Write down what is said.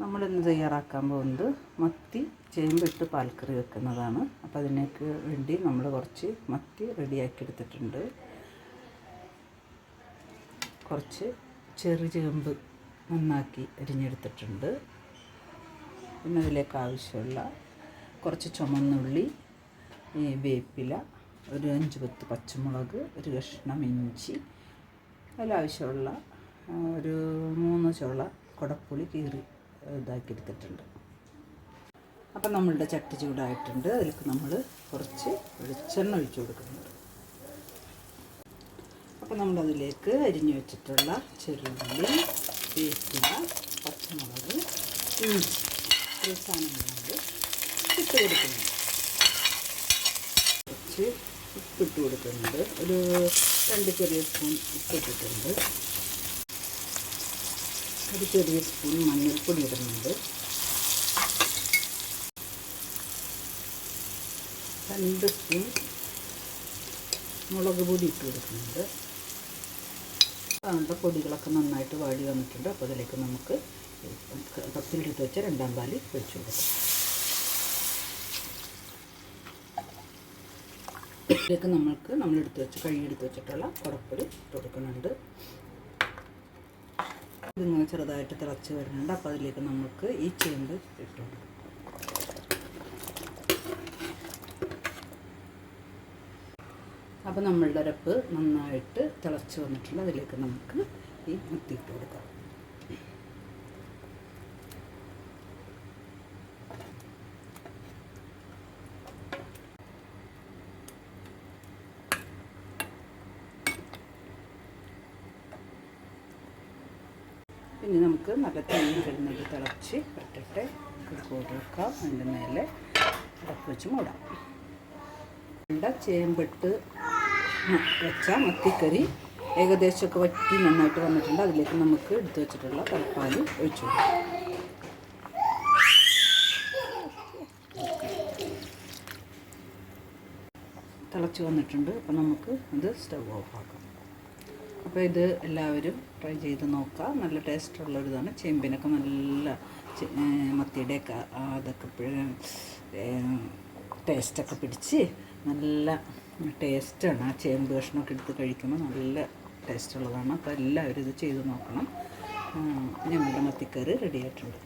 നമ്മളിന്ന് തയ്യാറാക്കാൻ പോകുന്നത് മത്തി ചേമ്പിട്ട് പാൽക്കറി വെക്കുന്നതാണ്. അപ്പോൾ അതിനേക്ക് വേണ്ടി നമ്മൾ കുറച്ച് മത്തി റെഡിയാക്കി എടുത്തിട്ടുണ്ട്. കുറച്ച് ചെറു ചേമ്പ് നന്നാക്കി അരിഞ്ഞെടുത്തിട്ടുണ്ട്. പിന്നെ അതിലേക്ക് ആവശ്യമുള്ള കുറച്ച് ചുമന്നുള്ളി ഈ വേപ്പില ഒരു അഞ്ച് പത്ത് പച്ചമുളക് ഒരു കഷ്ണം ഇഞ്ചി അതിലാവശ്യമുള്ള ഒരു മൂന്ന് ചുള കുടപ്പുളി കീറി ഇതാക്കി എടുത്തിട്ടുണ്ട് അപ്പം നമ്മളുടെ ചട്ടി ചൂടായിട്ടുണ്ട്. അതിലേക്ക് നമ്മൾ കുറച്ച് വെളിച്ചെണ്ണ ഒഴിച്ചു കൊടുക്കുന്നുണ്ട്. അപ്പം നമ്മളതിലേക്ക് അരിഞ്ഞു വെച്ചിട്ടുള്ള ചെറുള്ളി വേപ്പില പച്ചമുളക് ഇഞ്ചി ഈ സാധനങ്ങളുണ്ട് ഇട്ട് കൊടുക്കുന്നുണ്ട് കുറച്ച് ഉപ്പിട്ട് കൊടുക്കുന്നുണ്ട്. ഒരു രണ്ട് ചെറിയ സ്പൂൺ ഉപ്പിട്ടിട്ടുണ്ട്. ഒരു ചെറിയ സ്പൂൺ മഞ്ഞൾപ്പൊടി ഇടുന്നുണ്ട്. രണ്ട് സ്പൂൺ മുളക് പൊടി ഇട്ട് കൊടുക്കുന്നുണ്ട്. അങ്ങനത്തെ പൊടികളൊക്കെ നന്നായിട്ട് വാടി വന്നിട്ടുണ്ട്. അപ്പോൾ അതിലേക്ക് നമുക്ക് കപ്പിലെടുത്ത് വെച്ച രണ്ടാം പാൽ ഒഴിച്ചു കൊടുക്കാം. ഇതിലേക്ക് നമ്മൾക്ക് നമ്മളെടുത്ത് വെച്ച് കഴുകിയെടുത്ത് വെച്ചിട്ടുള്ള കുടപ്പൊടി ഇട്ട് കൊടുക്കുന്നുണ്ട്. ഇതിങ്ങനെ ചെറുതായിട്ട് തിളച്ച് വരുന്നുണ്ട്. അപ്പോൾ അതിലേക്ക് നമുക്ക് ഈ ചേമ്പ് ഇട്ടു. അപ്പോൾ നമ്മളുടെ അരപ്പ് നന്നായിട്ട് തിളച്ച് വന്നിട്ടുണ്ട്. അതിലേക്ക് നമുക്ക് ഈ മുത്തി ഇട്ട് കൊടുക്കാം. പിന്നെ നമുക്ക് നല്ല തേങ്ങ കിടന്നിട്ട് തിളച്ച് ഇട്ടിട്ട് കൊടുക്കാം അതിന്റെ മേലെ ഇടയ്ക്ക് വെച്ച് മൂടാം. ഇവിടെ ചേമ്പിട്ട് വെച്ച മത്തിക്കറി ഏകദേശമൊക്കെ വറ്റി നന്നായിട്ട് വന്നിട്ടുണ്ട്. അതിലേക്ക് നമുക്ക് എടുത്തു വെച്ചിട്ടുള്ള തലപ്പാൽ ഒഴിച്ചു കൊടുക്കാം. തിളച്ച് വന്നിട്ടുണ്ട്. അപ്പോൾ നമുക്ക് ഇത് സ്റ്റവ് ഓഫ് ആക്കാം. അപ്പോൾ ഇത് എല്ലാവരും ട്രൈ ചെയ്ത് നോക്കുക നല്ല ടേസ്റ്റുള്ളൊരിതാണ് ചെമ്പിനൊക്കെ നല്ല മത്തിയുടെയൊക്കെ അതൊക്കെ ടേസ്റ്റൊക്കെ പിടിച്ച് നല്ല ടേസ്റ്റാണ് ആ ചേമ്പ് കഷ്ണമൊക്കെ എടുത്ത് കഴിക്കുമ്പോൾ നല്ല ടേസ്റ്റ് ഉള്ളതാണ്. അപ്പോൾ എല്ലാവരും ഇത് ചെയ്ത് നോക്കണം. ഞങ്ങളുടെ മത്തിക്കറി റെഡി ആയിട്ടുണ്ട്.